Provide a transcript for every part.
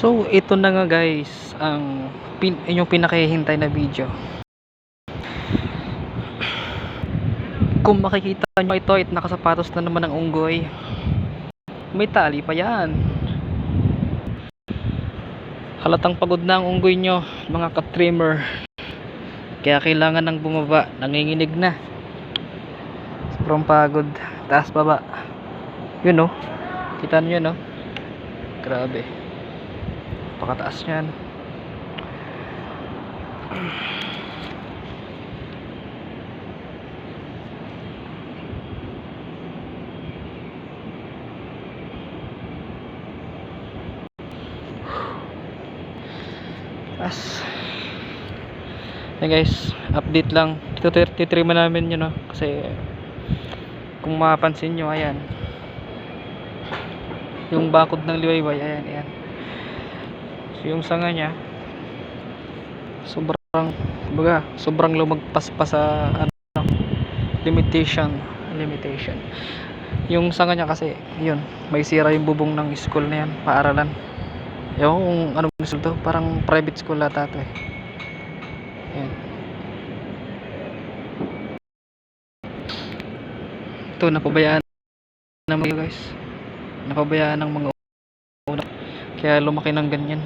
So, ito na nga guys, ang pin inyong pinakahihintay na video. Kung makikita nyo ito, it nakasapatos na naman ng unggoy. May tali pa yan. Halatang pagod na ang unggoy nyo, mga ka-trimmer. Kaya kailangan ng bumaba, nanginginig na. Sobrang pagod, taas baba. Yun no, kita nyo no. Grabe. Pakataas niyan. As Hey guys, update lang. Ito titrima namin yun no kasi kung mapapansin nyo, ayan. Yung bakod ng liwayway, ayan, ayan. So, yung sanga niya sobrang baga, sobrang lumagpas pa sa ano, limitation, limitation. Yung sanga niya kasi, yun, may sira yung bubong ng school na yan, paaralan. Yung ano school to, parang private school ata to eh. Ayan. Ito, napabayaan ng mga guys. Napabayaan ng mga una. Kaya lumaki ng ganyan.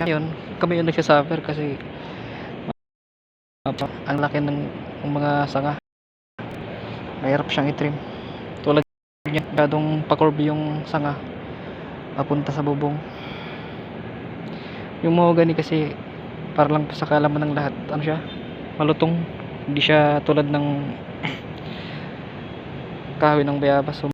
Ngayon, kami yung nagsasuffer kasi apa, ang laki ng, ng mga sanga. Mahirap siyang itrim. Tulad niya, gadong pakorbi yung sanga papunta sa bubong. Yung mahogany kasi para lang sa kalaman ng lahat. Ano siya? Malutong. Hindi siya tulad ng kahoy ng bayabas. So,